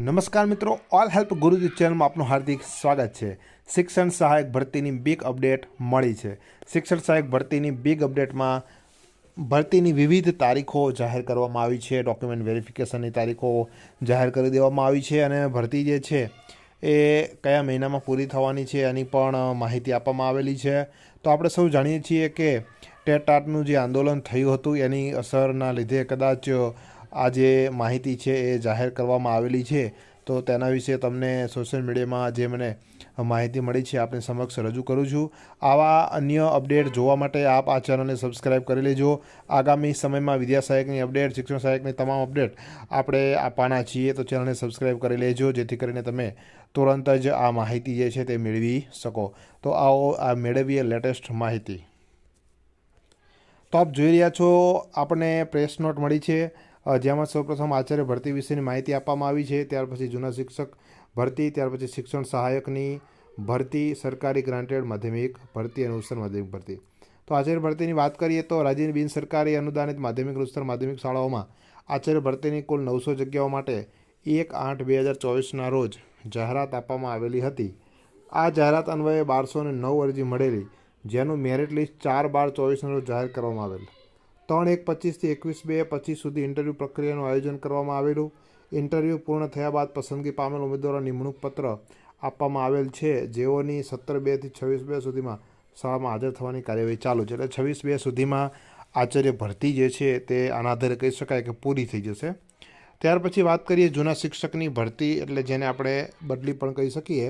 નમસ્કાર મિત્રો all help ગુરુજી ચેનલમાં આપનું હાર્દિક સ્વાગત છે. શિક્ષણ સહાયક ભરતીની બિગ અપડેટ મળી છે. શિક્ષણ સહાયક ભરતીની બિગ અપડેટમાં ભરતીની વિવિધ તારીખો જાહેર કરવામાં આવી છે. ડોક્યુમેન્ટ વેરિફિકેશનની તારીખો જાહેર કરી દેવામાં આવી છે અને ભરતી જે છે એ કયા મહિનામાં પૂરી થવાની છે એની પણ માહિતી આપવામાં આવેલી છે. તો આપણે સૌ જાણીએ છીએ કે ટેટ ટાટનું જે આંદોલન થયું હતું એની અસરના લીધે કદાચ આ જે માહિતી છે એ જાહેર કરવામાં આવેલી છે, તો તેના વિશે તમને સોશિયલ મીડિયામાં જે મને માહિતી મળી છે આપની સમક્ષ રજૂ કરું છું. આવા અન્ય અપડેટ જોવા માટે આપ આ ચેનલને સબસ્ક્રાઇબ કરી લેજો. આગામી સમયમાં વિદ્યા સહાયકની અપડેટ, શિક્ષણ સહાયકની તમામ અપડેટ આપણે આપવાના છીએ, તો ચેનલને સબસ્ક્રાઇબ કરી લેજો, જેથી કરીને તમે તુરંત જ આ માહિતી જે છે તે મેળવી શકો. તો આવો, આ મેળવીએ લેટેસ્ટ માહિતી. તો આપ જોઈ રહ્યા છો, આપણને પ્રેસ નોટ મળી છે. જેમાં સૌપ્રથમ આચાર્ય ભરતી વિશેની માહિતી આપવામાં આવી છે. ત્યાર પછી જૂના શિક્ષક ભરતી, ત્યાર પછી શિક્ષણ સહાયકની ભરતી, સરકારી ગ્રાન્ટેડ માધ્યમિક ભરતી અને ઉત્તર માધ્યમિક ભરતી. તો આચાર્ય ભરતીની વાત કરીએ તો રાજ્યની બિન સરકારી અનુદાનિત માધ્યમિક ઉત્તર માધ્યમિક શાળાઓમાં આચાર્ય ભરતીની કુલ નવસો જગ્યાઓ માટે એક આઠ બે હજાર ચોવીસના રોજ જાહેરાત આપવામાં આવેલી હતી. આ જાહેરાત અન્વયે બારસો નવ અરજી મળેલી, જેનું મેરિટ લિસ્ટ ચાર બાર ચોવીસના રોજ જાહેર કરવામાં આવેલ. ત્રણ એક પચીસથી એકવીસ બે પચીસ સુધી ઇન્ટરવ્યૂ પ્રક્રિયાનું આયોજન કરવામાં આવેલું. ઇન્ટરવ્યૂ પૂર્ણ થયા બાદ પસંદગી પામેલ ઉમેદવારો નિમણૂક પત્ર આપવામાં આવેલ છે. જેઓની સત્તર બેથી છવ્વીસ બે સુધીમાં શાળામાં હાજર થવાની કાર્યવાહી ચાલુ છે. એટલે છવ્વીસ બે સુધીમાં આચાર્ય ભરતી જે છે તે આના આધારે કહી શકાય કે પૂરી થઈ જશે. ત્યાર પછી વાત કરીએ જૂના શિક્ષકની ભરતી, એટલે જેને આપણે બદલી પણ કહી શકીએ.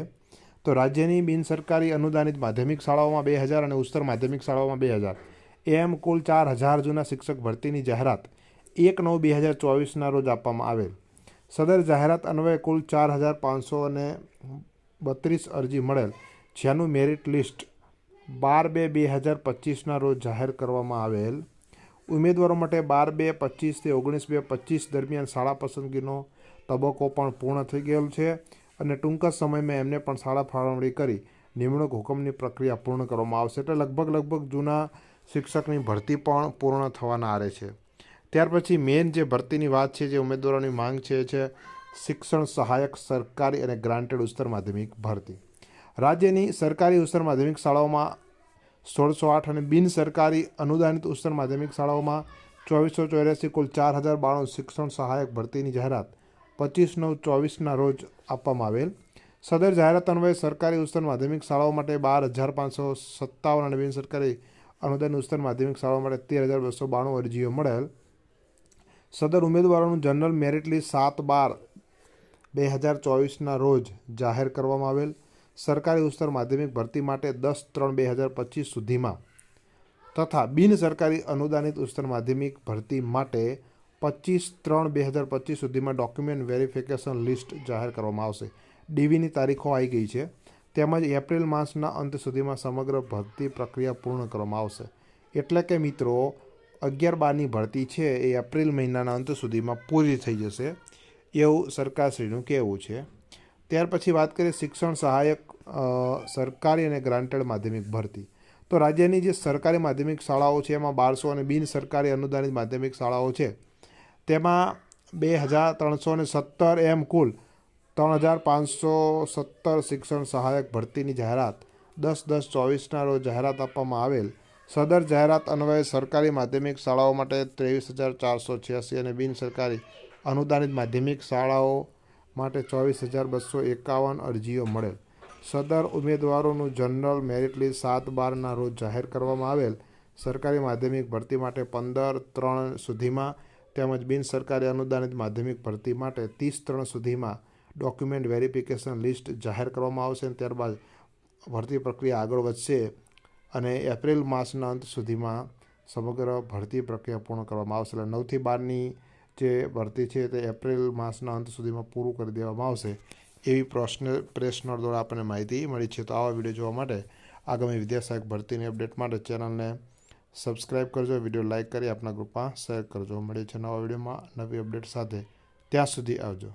તો રાજ્યની બિન સરકારી અનુદાનિત માધ્યમિક શાળાઓમાં બે હજાર અને ઉચ્ચતર માધ્યમિક શાળાઓમાં બે હજાર. એમ કુલ ચાર હજાર જૂના શિક્ષક ભરતીની જાહેરાત એક નવ બે હજાર ચોવીસના રોજ આપવામાં આવેલ. સદર જાહેરાત અન્વયે કુલ ચાર હજાર પાંચસો અને બત્રીસ અરજી મળેલ, જેનું મેરિટ લિસ્ટ બાર બે બે હજાર પચીસના રોજ જાહેર કરવામાં આવેલ. ઉમેદવારો માટે બાર બે પચીસથી ઓગણીસ બે પચીસ દરમિયાન શાળા પસંદગીનો તબક્કો પણ પૂર્ણ થઈ ગયેલ છે અને ટૂંક જ સમયમાં એમને પણ શાળા ફાળવણી કરી નિમણૂક હુકમની પ્રક્રિયા પૂર્ણ કરવામાં આવશે. એટલે લગભગ લગભગ જૂના શિક્ષકની ભરતી પણ પૂર્ણ થવાના આરે છે. ત્યાર પછી મેઇન જે ભરતીની વાત છે, જે ઉમેદવારોની માંગ છે, એ છે શિક્ષણ સહાયક સરકારી અને ગ્રાન્ટેડ ઉચ્ચતર માધ્યમિક ભરતી. રાજ્યની સરકારી ઉચ્ચતર માધ્યમિક શાળાઓમાં સોળસો આઠ અને બિન સરકારી અનુદાનિત ઉચ્ચતર માધ્યમિક શાળાઓમાં ચોવીસો ચોર્યાસી કુલ ચાર હજાર બાણું શિક્ષણ સહાયક ભરતીની જાહેરાત પચીસ નવ ચોવીસના રોજ આપવામાં આવેલ. સદર જાહેરાત અન્વયે સરકારી ઉચ્ચતર માધ્યમિક શાળાઓ માટે બાર હજાર પાંચસો સત્તાવન અને બિન સરકારી અનુદાન ઉત્તર માધ્યમિક શાળાઓ માટે તેર હજાર બસો બાણું અરજીઓ મળેલ. સદર ઉમેદવારોનું જનરલ મેરિટ લિસ્ટ સાત બાર બે હજાર ચોવીસના રોજ જાહેર કરવામાં આવેલ. સરકારી ઉચ્ચતર માધ્યમિક ભરતી માટે દસ ત્રણ બે હજાર પચીસ સુધીમાં તથા બિન સરકારી અનુદાનિત ઉચ્ચતર માધ્યમિક ભરતી માટે પચીસ ત્રણ બે હજાર પચીસ સુધીમાં ડોક્યુમેન્ટ વેરિફિકેશન લિસ્ટ જાહેર કરવામાં આવશે. ડીવીની તારીખો આવી ગઈ છે. તેમજ એપ્રિલ માસના અંત સુધીમાં સમગ્ર ભરતી પ્રક્રિયા પૂર્ણ કરવામાં આવશે. એટલે કે મિત્રો, અગિયાર બારની ભરતી છે એ એપ્રિલ મહિનાના અંત સુધીમાં પૂરી થઈ જશે એવું સરકારશ્રીનું કહેવું છે. ત્યાર પછી વાત કરીએ શિક્ષણ સહાયક સરકારી અને ગ્રાન્ટેડ માધ્યમિક ભરતી. તો રાજ્યની જે સરકારી માધ્યમિક શાળાઓ છે, એમાં બારસો અને બિન સરકારી અનુદાનિત માધ્યમિક શાળાઓ છે. તેમાં બે હજાર ત્રણસો ને સત્તર એમ કુલ ત્રણ હજાર પાંચસો સત્તર શિક્ષણ સહાયક ભરતીની જાહેરાત દસ દસ ચોવીસના રોજ જાહેરાત આપવામાં આવેલ. સદર જાહેરાત અન્વયે સરકારી માધ્યમિક શાળાઓ માટે ત્રેવીસ હજાર ચારસો છ્યાસી અને બિન સરકારી અનુદાનિત માધ્યમિક શાળાઓ માટે ચોવીસ હજાર બસો એકાવન અરજીઓ મળેલ. સદર ઉમેદવારોનું જનરલ મેરિટ લિસ્ટ સાત બારના રોજ જાહેર કરવામાં આવેલ. સરકારી માધ્યમિક ભરતી માટે પંદર ત્રણ સુધીમાં તેમજ બિન સરકારી અનુદાનિત માધ્યમિક ભરતી માટે ત્રીસ ત્રણ સુધીમાં ડોક્યુમેન્ટ વેરિફિકેશન લિસ્ટ જાહેર કરવામાં આવશે અને ત્યારબાદ ભરતી પ્રક્રિયા આગળ વધશે અને એપ્રિલ માસના અંત સુધીમાં સમગ્ર ભરતી પ્રક્રિયા પૂર્ણ કરવામાં આવશે. એટલે નવથી બારની જે ભરતી છે તે એપ્રિલ માસના અંત સુધીમાં પૂરું કરી દેવામાં આવશે એવી પ્રશ્ન પ્રેસ દ્વારા આપણને માહિતી મળી છે. તો આવા વીડિયો જોવા માટે આગામી વિદ્યાસહાયક ભરતીની અપડેટ માટે ચેનલને સબસ્ક્રાઇબ કરજો, વીડિયો લાઇક કરી આપના ગ્રુપમાં શેર કરજો. મળીએ છે નવા વિડીયોમાં નવી અપડેટ સાથે. ત્યાં સુધી આવજો.